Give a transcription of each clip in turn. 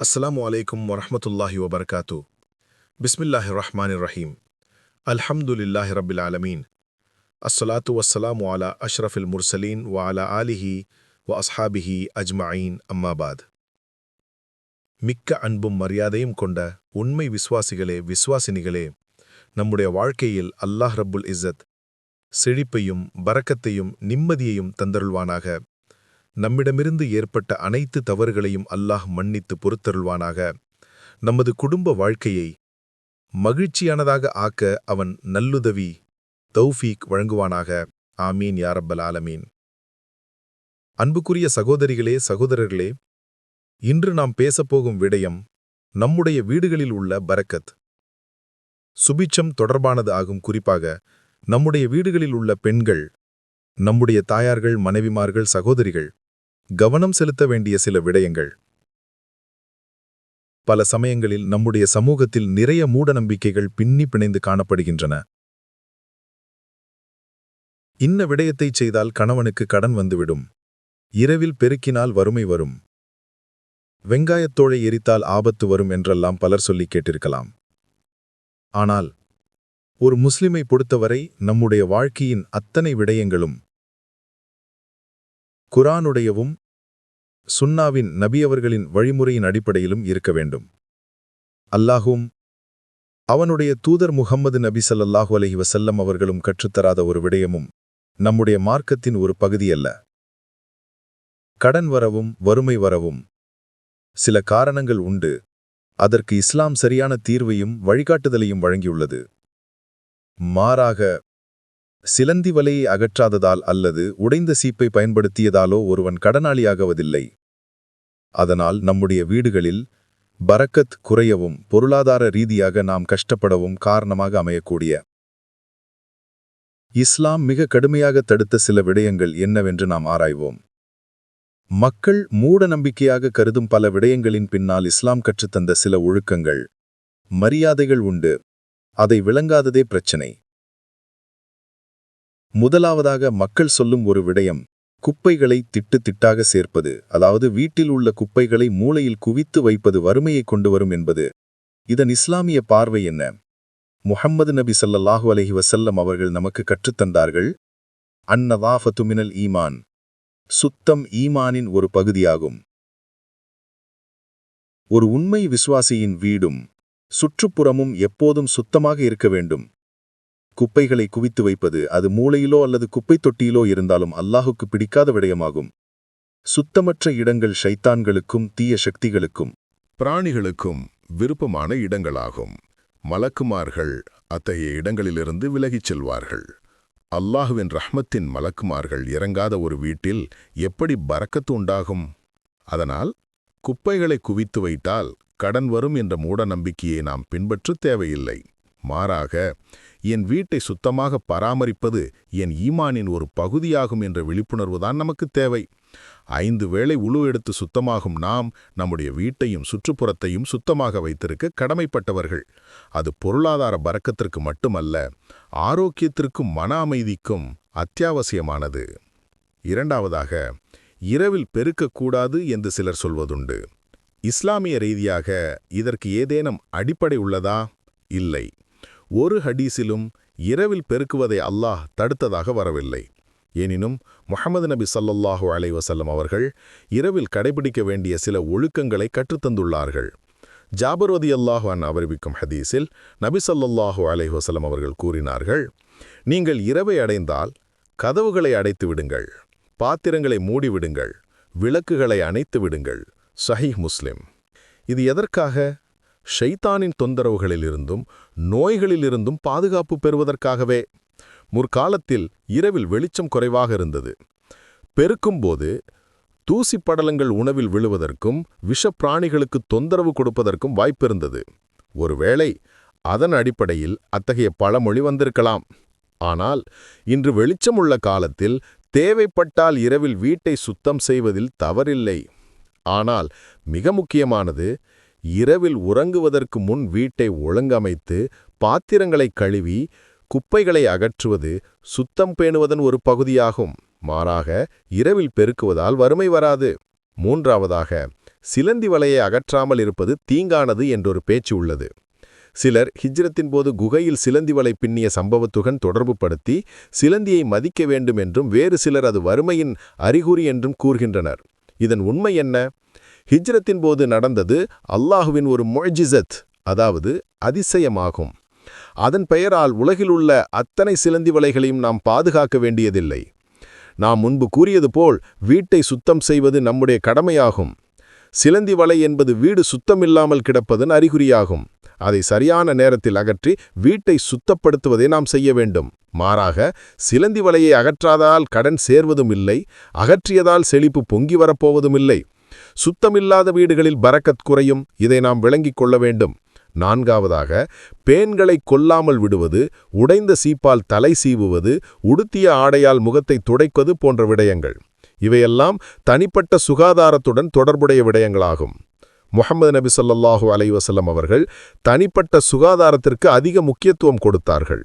அஸ்ஸலாமு அலைக்கும் வரமத்துல்லாஹி வபர்காத்து பிஸ்மில்லாஹி ரஹ்மான் ரஹீம் அல்ஹம்துலில்லாஹி ரபில் ஆலமீன் அஸ்ஸலாத்து வஸ்ஸலாமு அலா அஷ்ரஃபில் முர்சலீன் வ அலா ஆலிஹி வ அஸ்ஹாபிஹி அஜ்மாயின் அம்மாபாத் மிக்க அன்பும் மரியாதையும் கொண்ட உண்மை விசுவாசிகளே விசுவாசினிகளே நம்முடைய வாழ்க்கையில் அல்லாஹ் ரப்புல் இஸ்ஸத் செழிப்பையும் பரக்கத்தையும் நிம்மதியையும் தந்தருள்வானாக. நம்மிடமிருந்து ஏற்பட்ட அனைத்து தவறுகளையும் அல்லாஹ் மன்னித்து பொறுத்தருள்வானாக. நமது குடும்ப வாழ்க்கையை மகிழ்ச்சியானதாக ஆக்க அவன் நல்லுதவி தௌஃபீக் வழங்குவானாக. ஆமீன் யாரப்பல் ஆலமீன். அன்புக்குரிய சகோதரிகளே சகோதரர்களே இன்று நாம் பேசப்போகும் விடயம் நம்முடைய வீடுகளில் உள்ள பரக்கத். சுபிச்சம் தொடர்பானது ஆகும். குறிப்பாக நம்முடைய வீடுகளில் உள்ள பெண்கள் நம்முடைய தாயார்கள் மனைவிமார்கள் சகோதரிகள் கவனம் செலுத்த வேண்டிய சில விடயங்கள். பல சமயங்களில் நம்முடைய சமூகத்தில் நிறைய மூடநம்பிக்கைகள் பின்னி பிணைந்து காணப்படுகின்றன. இன்ன விடயத்தைச் செய்தால் கணவனுக்கு கடன் வந்துவிடும். இரவில் பெருக்கினால் வறுமை வரும். வெங்காயத்தோழை எரித்தால் ஆபத்து வரும் என்றெல்லாம் பலர் சொல்லிக் கேட்டிருக்கலாம். ஆனால் ஒரு முஸ்லிமை பொறுத்தவரை நம்முடைய வாழ்க்கையின் அத்தனை விடயங்களும் குரானுடையவும் சுன்னாவின் நபியவர்களின் வழிமுறையின் அடிப்படையிலும் இருக்க வேண்டும். அல்லாஹும் அவனுடைய தூதர் முகம்மது நபி ஸல்லல்லாஹு அலஹி வசல்லம் அவர்களும் கற்றுத்தராத ஒரு விடயமும் நம்முடைய மார்க்கத்தின் ஒரு பகுதியல்ல. கடன் வரவும் வறுமை வரவும் சில காரணங்கள் உண்டு. அதற்கு இஸ்லாம் சரியான தீர்வையும் வழிகாட்டுதலையும் வழங்கியுள்ளது. மாறாக சிலந்தி வலையை அகற்றாததால் அல்லது உடைந்த சீப்பை பயன்படுத்தியதாலோ ஒருவன் கடனாளியாகவதில்லை. அதனால் நம்முடைய வீடுகளில் பரக்கத் குறையவும் பொருளாதார ரீதியாக நாம் கஷ்டப்படவும் காரணமாக அமையக்கூடிய இஸ்லாம் மிக கடுமையாக தடுத்த சில விடயங்கள் என்னவென்று நாம் ஆராய்வோம். மக்கள் மூட நம்பிக்கையாக கருதும் பல விடயங்களின் பின்னால் இஸ்லாம் கற்றுத்தந்த சில ஒழுக்கங்கள் மரியாதைகள் உண்டு. அதை விளங்காததே பிரச்சினை. முதலாவதாக மக்கள் சொல்லும் ஒரு விடயம் குப்பைகளை திட்டு திட்டாக சேர்ப்பது அதாவது வீட்டில் உள்ள குப்பைகளை மூளையில் குவித்து வைப்பது வறுமையை கொண்டு வரும் என்பது. இதன் இஸ்லாமிய பார்வை என்ன? முஹம்மது நபி சல்லல்லாஹு அலஹி வசல்லம் அவர்கள் நமக்கு கற்றுத்தந்தார்கள் அன்னதாஃபத்துமினல் ஈமான் சுத்தம் ஈமானின் ஒரு பகுதியாகும். ஒரு உண்மை விசுவாசியின் வீடும் சுற்றுப்புறமும் எப்போதும் சுத்தமாக இருக்க வேண்டும். குப்பைகளை குவித்து வைப்பது அது மூளையிலோ அல்லது குப்பைத் தொட்டியிலோ இருந்தாலும் அல்லாஹுக்கு பிடிக்காத விடயமாகும். சுத்தமற்ற இடங்கள் ஷைத்தான்களுக்கும் தீய சக்திகளுக்கும். பிராணிகளுக்கும் விருப்பமான இடங்களாகும். மலக்குமார்கள் அத்தகைய இடங்களிலிருந்து விலகிச் செல்வார்கள். அல்லாஹுவின் ரஹ்மத்தின் மலக்குமார்கள் இறங்காத ஒரு வீட்டில் எப்படி பறக்கத்து உண்டாகும்? அதனால் குப்பைகளை குவித்து வைத்தால் கடன் வரும் என்ற மூட நம்பிக்கையை நாம் பின்பற்ற தேவையில்லை. மாறாக என் வீட்டை சுத்தமாக பராமரிப்பது என் ஈமானின் ஒரு பகுதியாகும் என்ற விழிப்புணர்வு தான் நமக்கு தேவை. ஐந்து வேளை உழு எடுத்து சுத்தமாகும் நாம் நம்முடைய வீட்டையும் சுற்றுப்புறத்தையும் சுத்தமாக வைத்திருக்க கடமைப்பட்டவர்கள். அது பொருளாதார பறக்கத்திற்கு மட்டுமல்ல ஆரோக்கியத்திற்கும் மன அமைதிக்கும் அத்தியாவசியமானது. இரண்டாவதாக இரவில் பெருக்கக்கூடாது என்று சிலர் சொல்வதுண்டு. இஸ்லாமிய ரீதியாக இதற்கு ஏதேனும் அடிப்படை உள்ளதா? இல்லை. ஒரு ஹடீஸிலும் இரவில் பெருக்குவதை அல்லாஹ் தடுத்ததாக வரவில்லை. எனினும் முகமது நபி சல்லல்லாஹு அலை வசல்லம் அவர்கள் இரவில் கடைபிடிக்க வேண்டிய சில ஒழுக்கங்களை கற்றுத்தந்துள்ளார்கள். ஜாபர்வதி அல்லாஹான் அறிவிக்கும் ஹதீஸில் நபி சல்லல்லாஹு அலைவசல்லம் அவர்கள் கூறினார்கள் நீங்கள் இரவை அடைந்தால் கதவுகளை அடைத்து விடுங்கள் பாத்திரங்களை மூடிவிடுங்கள் விளக்குகளை அணைத்து விடுங்கள். சஹீஹ் முஸ்லிம். இது எதற்காக? ஷைத்தானின் தொந்தரவுகளிலிருந்தும் நோய்களிலிருந்தும் பாதுகாப்பு பெறுவதற்காகவே. முற்காலத்தில் இரவில் வெளிச்சம் குறைவாக இருந்தது. பெருக்கும்போது தூசிப்படலங்கள் உணவில் விழுவதற்கும் விஷப்பிராணிகளுக்கு தொந்தரவு கொடுப்பதற்கும் வாய்ப்பிருந்தது. ஒருவேளை அதன் அடிப்படையில் அத்தகைய பழமொழி வந்திருக்கலாம். ஆனால் இன்று வெளிச்சமுள்ள காலத்தில் தேவைப்பட்டால் இரவில் வீட்டை சுத்தம் செய்வதில் தவறில்லை. ஆனால் மிக முக்கியமானது இரவில் உறங்குவதற்கு முன் வீட்டை ஒழுங்கமைத்து பாத்திரங்களை கழுவி குப்பைகளை அகற்றுவது சுத்தம் பேணுவதன் ஒரு பகுதியாகும். மாறாக இரவில் பெருக்குவதால் வறுமை வராது. மூன்றாவதாக சிலந்தி வலையை அகற்றாமல் இருப்பது தீங்கானது என்றொரு பேச்சு உள்ளது. சிலர் ஹிஜ்ரத்தின் போது குகையில் சிலந்தி வலை பின்னிய சம்பவத்துடன் தொடர்புபடுத்தி சிலந்தியை மதிக்க வேண்டும் என்றும் வேறு சிலர் அது வறுமையின் அறிகுறி என்றும் கூறுகின்றனர். இதன் உண்மை என்ன? ஹிஜ்ரத்தின் போது நடந்தது அல்லாஹுவின் ஒரு மொய்ஜிசத் அதாவது அதிசயமாகும். அதன் பெயரால் உலகில் உள்ள அத்தனை சிலந்தி வலைகளையும் நாம் பாதுகாக்க வேண்டியதில்லை. நாம் முன்பு கூறியது போல் வீட்டை சுத்தம் செய்வது நம்முடைய கடமையாகும். சிலந்தி வலை என்பது வீடு சுத்தமில்லாமல் கிடப்பதன் அறிகுறியாகும். அதை சரியான நேரத்தில் அகற்றி வீட்டை சுத்தப்படுத்துவதை நாம் செய்ய வேண்டும். மாறாக சிலந்தி வலையை அகற்றாதால் கடன் சேர்வதும் இல்லை அகற்றியதால் செழிப்பு பொங்கி வரப்போவதும் இல்லை. சுத்தமில்லாத வீடுகளில் பறக்கத் குறையும். இதை நாம் விளங்கிக் கொள்ள வேண்டும். நான்காவதாக பேன்களை கொல்லாமல் விடுவது உடைந்த சீப்பால் தலை சீவுவது உடுத்திய ஆடையால் முகத்தை துடைப்பது போன்ற விடயங்கள். இவையெல்லாம் தனிப்பட்ட சுகாதாரத்துடன் தொடர்புடைய விடயங்களாகும். முகமது நபி சொல்லாஹு அலைவசல்லம் அவர்கள் தனிப்பட்ட சுகாதாரத்திற்கு அதிக முக்கியத்துவம் கொடுத்தார்கள்.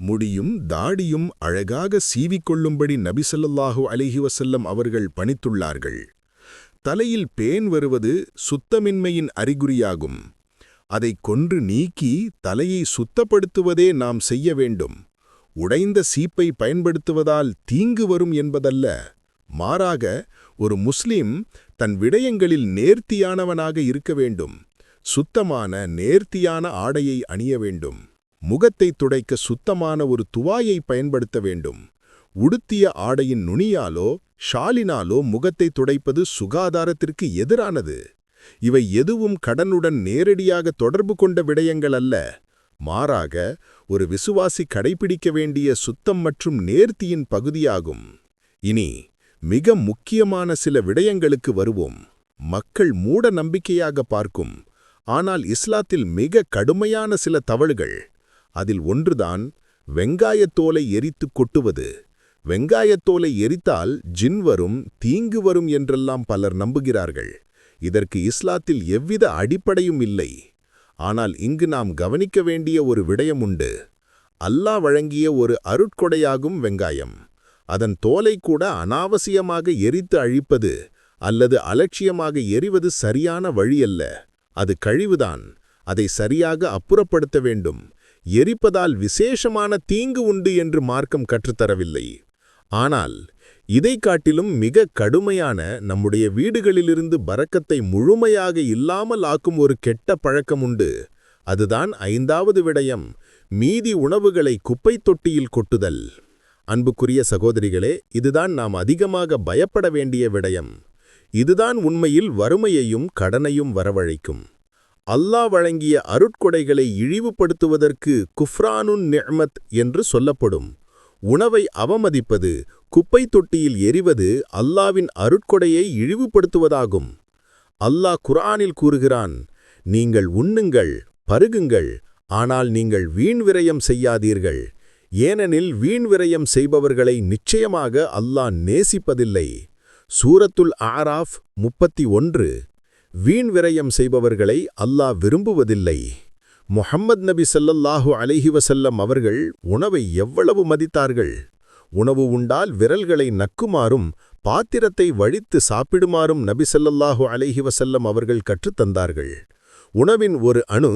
முடியும் தாடியும் அழகாக சீவிக்கொள்ளும்படி நபிசல்லாஹு அலிஹி வசல்லம் அவர்கள் பணித்துள்ளார்கள். தலையில் பேன் வருவது சுத்தமின்மையின் அறிகுறியாகும். அதைக் கொன்று நீக்கி தலையை சுத்தப்படுத்துவதே நாம் செய்ய வேண்டும். உடைந்த சீப்பை பயன்படுத்துவதால் தீங்கு வரும் என்பதல்ல. மாறாக ஒரு முஸ்லிம் தன் விடயங்களில் நேர்த்தியானவனாக இருக்க வேண்டும். சுத்தமான நேர்த்தியான ஆடையை அணிய வேண்டும். முகத்தை துடைக்க சுத்தமான ஒரு துவாயை பயன்படுத்த வேண்டும். உடுத்திய ஆடையின் நுனியாலோ ஷாலினாலோ முகத்தை துடைப்பது சுகாதாரத்திற்கு எதிரானது. இவை எதுவும் கடனுடன் நேரடியாக தொடர்பு கொண்ட விடயங்கள் அல்ல. மாறாக ஒரு விசுவாசி கடைபிடிக்க வேண்டிய சுத்தம் மற்றும் நேர்த்தியின் பகுதியாகும். இனி மிக முக்கியமான சில விடயங்களுக்கு வருவோம். மக்கள் மூட நம்பிக்கையாக பார்க்கும். ஆனால் இஸ்லாத்தில் மிக கடுமையான சில தவறுகள். அதில் ஒன்றுதான் வெங்காயத்தோலை எரித்து கொட்டுவது. வெங்காயத்தோலை எரித்தால் ஜின் வரும் தீங்கு வரும் என்றெல்லாம் பலர் நம்புகிறார்கள். இதற்கு இஸ்லாத்தில் எவ்வித அடிப்படையும் இல்லை. ஆனால் இங்கு நாம் கவனிக்க வேண்டிய ஒரு விடயம் உண்டு. அல்லாஹ் வழங்கிய ஒரு அருட்கொடையாகும் வெங்காயம். அதன் தோலை கூட அனாவசியமாக எரித்து அழிப்பது அல்லது அலட்சியமாக எரிவது சரியான வழியல்ல அது கழிவுதான். அதை சரியாக அப்புறப்படுத்த வேண்டும். எரிப்பதால் விசேஷமான தீங்கு உண்டு என்று மார்க்கம் கற்றுத்தரவில்லை. ஆனால் இதைக் காட்டிலும் மிக கடுமையான நம்முடைய வீடுகளிலிருந்து பறக்கத்தை முழுமையாக இல்லாமல் ஆக்கும் ஒரு கெட்ட பழக்கம் உண்டு. அதுதான் ஐந்தாவது விடயம் மீதி உணவுகளை குப்பைத் தொட்டியில் கொட்டுதல். அன்புக்குரிய சகோதரிகளே இதுதான் நாம் அதிகமாக பயப்பட வேண்டிய விடயம். இதுதான் உண்மையில் வறுமையையும் கடனையும் வரவழைக்கும். அல்லாஹ் வழங்கிய அருட்கொடைகளை இழிவுபடுத்துவதற்கு குஃப்ரானுன் நிஅமத் என்று சொல்லப்படும். உணவை அவமதிப்பது குப்பைத் தொட்டியில் எரிவது அல்லாவின் அருட்கொடையை இழிவுபடுத்துவதாகும். அல்லாஹ் குர்ஆனில் கூறுகிறான் நீங்கள் உண்ணுங்கள் பருகுங்கள் ஆனால் நீங்கள் வீண் விரயம் செய்யாதீர்கள். ஏனெனில் வீண் விரயம் செய்பவர்களை நிச்சயமாக அல்லாஹ் நேசிப்பதில்லை. சூரத்துல் ஆராஃப் முப்பத்தி ஒன்று வீண் விரயம் செய்பவர்களை அல்லாஹ் விரும்புவதில்லை. முஹம்மது நபி சல்லல்லாஹு அலைஹி வசல்லம் அவர்கள் உணவை எவ்வளவு மதித்தார்கள்? உணவு உண்டால் விரல்களை நக்குமாறும் பாத்திரத்தை வழித்து சாப்பிடுமாறும் நபி சல்லல்லாஹு அலைஹி வசல்லம் அவர்கள் கற்றுத்தந்தார்கள் உணவின் ஒரு அணு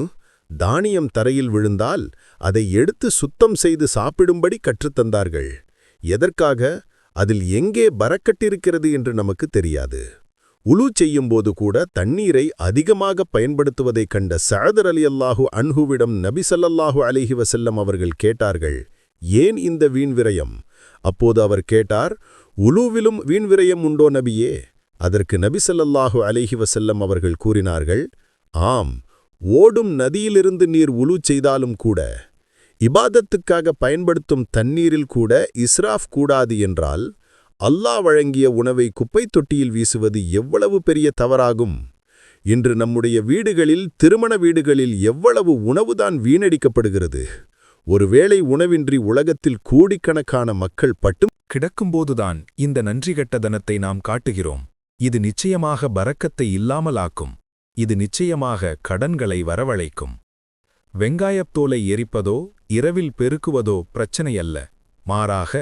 தானியம் தரையில் விழுந்தால் அதை எடுத்து சுத்தம் செய்து சாப்பிடும்படி கற்றுத்தந்தார்கள் எதற்காக? அதில் எங்கே பறக்கட்டிருக்கிறது என்று நமக்கு தெரியாது. உலு செய்யும்போது கூட தண்ணீரை அதிகமாக பயன்படுத்துவதைக் கண்ட சஅதர் அலி அல்லாஹு அன்ஹுவிடம் நபி ஸல்லல்லாஹு அலைஹி அவர்கள் கேட்டார்கள் ஏன் இந்த வீண்விரயம் அப்போது அவர் கேட்டார் உலுவிலும் வீண்விரயம் உண்டோ நபியே? அதற்கு நபி ஸல்லல்லாஹு அலைஹி அவர்கள் கூறினார்கள் ஆம் ஓடும் நதியிலிருந்து நீர் உலு செய்தாலும் கூட இபாதத்துக்காக பயன்படுத்தும் தண்ணீரில் கூட இஸ்ராஃப் கூடாது என்றால் அல்லாஹ் வழங்கிய உணவை குப்பைத் தொட்டியில் வீசுவது எவ்வளவு பெரிய தவறாகும்? இன்று நம்முடைய வீடுகளில் திருமண வீடுகளில் எவ்வளவு உணவுதான் வீணடிக்கப்படுகிறது? ஒருவேளை உணவின்றி உலகத்தில் கோடிக்கணக்கான மக்கள் பட்டும் கிடக்கும்போதுதான் இந்த நன்றிகட்ட தனத்தை நாம் காட்டுகிறோம். இது நிச்சயமாக பரக்கத்தை இல்லாமலாக்கும். இது நிச்சயமாக கடன்களை வரவழைக்கும். வெங்காயத்தோலை எரிப்பதோ இரவில் பெருக்குவதோ பிரச்சனையல்ல. மாறாக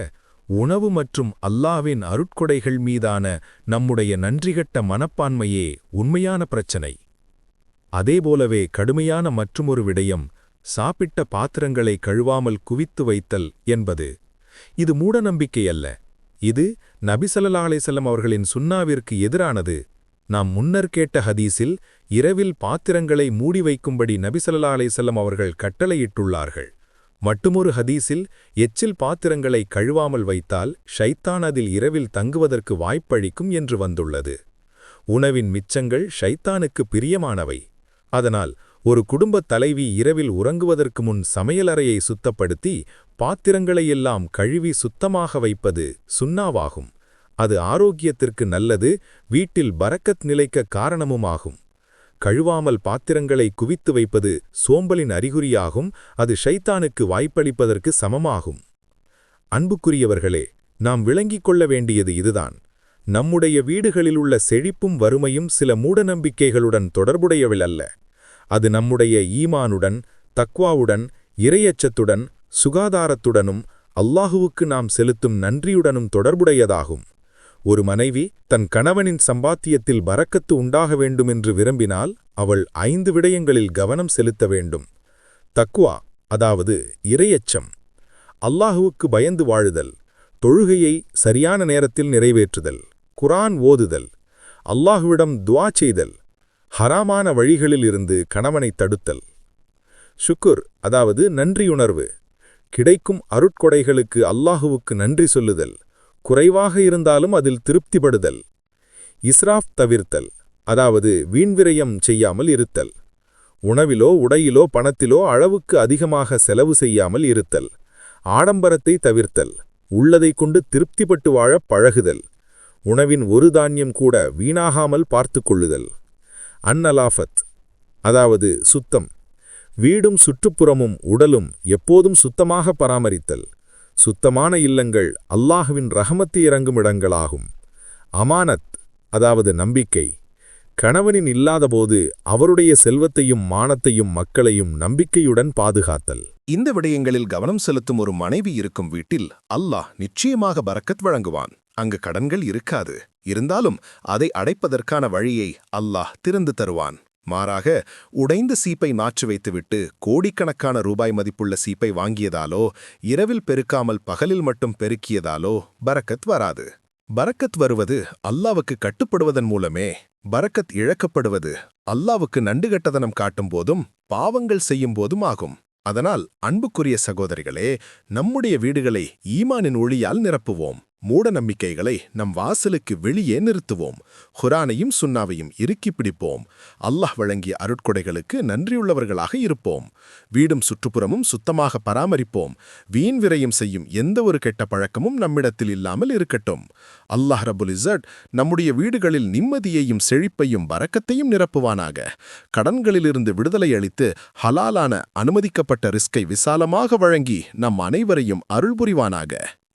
உணவு மற்றும் அல்லாவின் அருட்கொடைகள் மீதான நம்முடைய நன்றிகட்ட மனப்பான்மையே உண்மையான பிரச்சனை. அதேபோலவே கடுமையான மற்றுமொரு விடயம் சாப்பிட்ட பாத்திரங்களை கழுவாமல் குவித்து வைத்தல் என்பது. இது மூடநம்பிக்கை அல்ல இது நபிசல்லா அவர்களின் சுன்னாவிற்கு எதிரானது. நாம் முன்னர் கேட்ட ஹதீஸில் இரவில் பாத்திரங்களை மூடி வைக்கும்படி நபிசல்லா அலைசல்லம் அவர்கள் கட்டளையிட்டுள்ளார்கள். மட்டுமொரு ஹதீஸில் எச்சில் பாத்திரங்களை கழுவாமல் வைத்தால் ஷைத்தான் அதில் இரவில் தங்குவதற்கு வாய்ப்பளிக்கும் என்று வந்துள்ளது. உணவின் மிச்சங்கள் ஷைத்தானுக்கு பிரியமானவை. அதனால் ஒரு குடும்பத் தலைவி இரவில் உறங்குவதற்கு முன் சமையலறையை சுத்தப்படுத்தி பாத்திரங்களையெல்லாம் கழுவி சுத்தமாக வைப்பது சுண்ணாவாகும் அது ஆரோக்கியத்திற்கு நல்லது வீட்டில் பரக்கத் நிலைக்க காரணமுமாகும். கழுவாமல் பாத்திரங்களை குவித்து வைப்பது சோம்பலின் அறிகுறியாகும் அது ஷைத்தானுக்கு வாய்ப்பளிப்பதற்கு சமமாகும். அன்புக்குரியவர்களே நாம் விளங்கிக் கொள்ள வேண்டியது இதுதான். நம்முடைய வீடுகளில் உள்ள செழிப்பும் வறுமையும் சில மூடநம்பிக்கைகளுடன் தொடர்புடையவிலல்ல. அது நம்முடைய ஈமானுடன் தக்வாவுடன் இரையச்சத்துடன் சுகாதாரத்துடனும் அல்லாஹுவுக்கு நாம் செலுத்தும் நன்றியுடனும் தொடர்புடையதாகும். ஒரு மனைவி தன் கணவனின் சம்பாத்தியத்தில் பறக்கத்து உண்டாக வேண்டுமென்று விரும்பினால் அவள் ஐந்து விடயங்களில் கவனம் செலுத்த வேண்டும். தக்குவா அதாவது இரையச்சம். அல்லாஹுவுக்கு பயந்து வாழுதல். தொழுகையை சரியான நேரத்தில் நிறைவேற்றுதல். குரான் ஓதுதல். அல்லாஹுவிடம் துவா செய்தல். ஹராமான வழிகளில் இருந்து கணவனை தடுத்தல். சுக்குர் அதாவது நன்றியுணர்வு. கிடைக்கும் அருட்கொடைகளுக்கு அல்லாஹுவுக்கு நன்றி சொல்லுதல். குறைவாக இருந்தாலும் அதில் திருப்திப்படுதல் இஸ்ராஃப் தவிர்த்தல் அதாவது வீண்விரயம் செய்யாமல் இருத்தல். உணவிலோ உடையிலோ பணத்திலோ அளவுக்கு அதிகமாக செலவு செய்யாமல் இருத்தல். ஆடம்பரத்தை தவிர்த்தல் உள்ளதை கொண்டு திருப்திப்பட்டு வாழ பழகுதல். உணவின் ஒரு தானியம் கூட வீணாகாமல் பார்த்து கொள்ளுதல். அன்னலாஃபத் அதாவது சுத்தம் வீடும் சுற்றுப்புறமும் உடலும் எப்போதும் சுத்தமாக பராமரித்தல். சுத்தமான இல்லங்கள் அல்லாஹுவின் ரஹமத்து இறங்கும் இடங்களாகும் அமானத் அதாவது நம்பிக்கை கணவனின் இல்லாதபோது அவருடைய செல்வத்தையும் மானத்தையும் மக்களையும் நம்பிக்கையுடன் பாதுகாத்தல். இந்த விடயங்களில் கவனம் செலுத்தும் ஒரு மனைவி இருக்கும் வீட்டில் அல்லாஹ் நிச்சயமாக பரக்கத் வழங்குவான். அங்கு கடன்கள் இருக்காது. இருந்தாலும் அதை அடைப்பதற்கான வழியை அல்லாஹ் திறந்து தருவான். மாறாக உடைந்த சீப்பை மாற்றி வைத்துவிட்டு கோடிக்கணக்கான ரூபாய் மதிப்புள்ள சீப்பை வாங்கியதாலோ இரவில் பெருக்காமல் பகலில் மட்டும் பெருக்கியதாலோ பரக்கத் வராது. பரக்கத் வருவது அல்லாவுக்கு கட்டுப்படுவதன் மூலமே பரக்கத் இழக்கப்படுவது அல்லாவுக்கு நண்டுகட்டதனம் காட்டும் போதும் பாவங்கள் செய்யும் போதும் ஆகும். அதனால் அன்புக்குரிய சகோதரிகளே நம்முடைய வீடுகளை ஈமானின் ஒளியால் நிரப்புவோம். மூட நம்பிக்கைகளை நம் வாசலுக்கு வெளியே நிறுத்துவோம். ஹுரானையும் சுன்னாவையும் இறுக்கி பிடிப்போம். அல்லாஹ் வழங்கிய அருட்கொடைகளுக்கு நன்றியுள்ளவர்களாக இருப்போம். வீடும் சுற்றுப்புறமும் சுத்தமாக பராமரிப்போம். வீண் விரயம் செய்யும் எந்த ஒரு கெட்ட பழக்கமும் நம்மிடத்தில் இல்லாமல் இருக்கட்டும். அல்லாஹ் ரபுல் இசட் நம்முடைய வீடுகளில் நிம்மதியையும் செழிப்பையும் வரக்கத்தையும் நிரப்புவானாக. கடன்களிலிருந்து விடுதலை அளித்து ஹலாலான அனுமதிக்கப்பட்ட ரிஸ்கை விசாலமாக வழங்கி நம் அனைவரையும் அருள் புரிவானாக